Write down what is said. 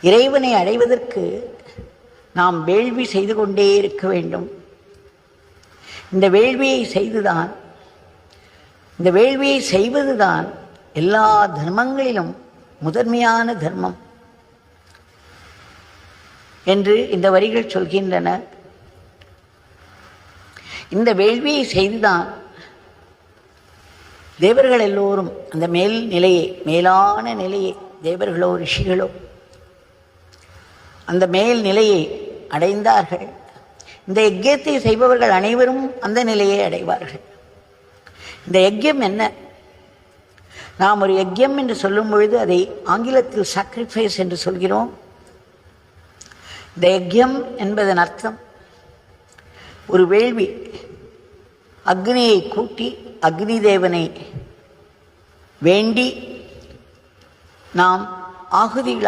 இறைவனை அடைவதற்கு நாம் வேள்வி செய்து கொண்டே இருக்க வேண்டும். இந்த வேள்வியை செய்துதான் இந்த வேள்வியை செய்வதுதான் எல்லா தர்மங்களிலும் முதன்மையான தர்மம் என்று இந்த வரிகள் சொல்கின்றன. இந்த வேள்வியை செய்துதான் தேவர்கள் எல்லோரும் அந்த மேல் நிலையை மேலான நிலையை தேவர்களோ ரிஷிகளோ அந்த மேல் நிலையை அடைந்தார்கள். இந்த யஜ்யத்தை செய்பவர்கள் அனைவரும் அந்த நிலையை அடைவார்கள். இந்த யஜ்யம் என்ன? நாம் ஒரு யஜ்யம் என்று சொல்லும் பொழுது அதை ஆங்கிலத்தில் சாக்ரிஃபைஸ் என்று சொல்கிறோம். இந்த யஜ்யம் என்பதன் அர்த்தம் ஒரு வேள்வி அக்னியை கூட்டி அக்னி தேவனை வேண்டி நாம் ஆகுதிகளாக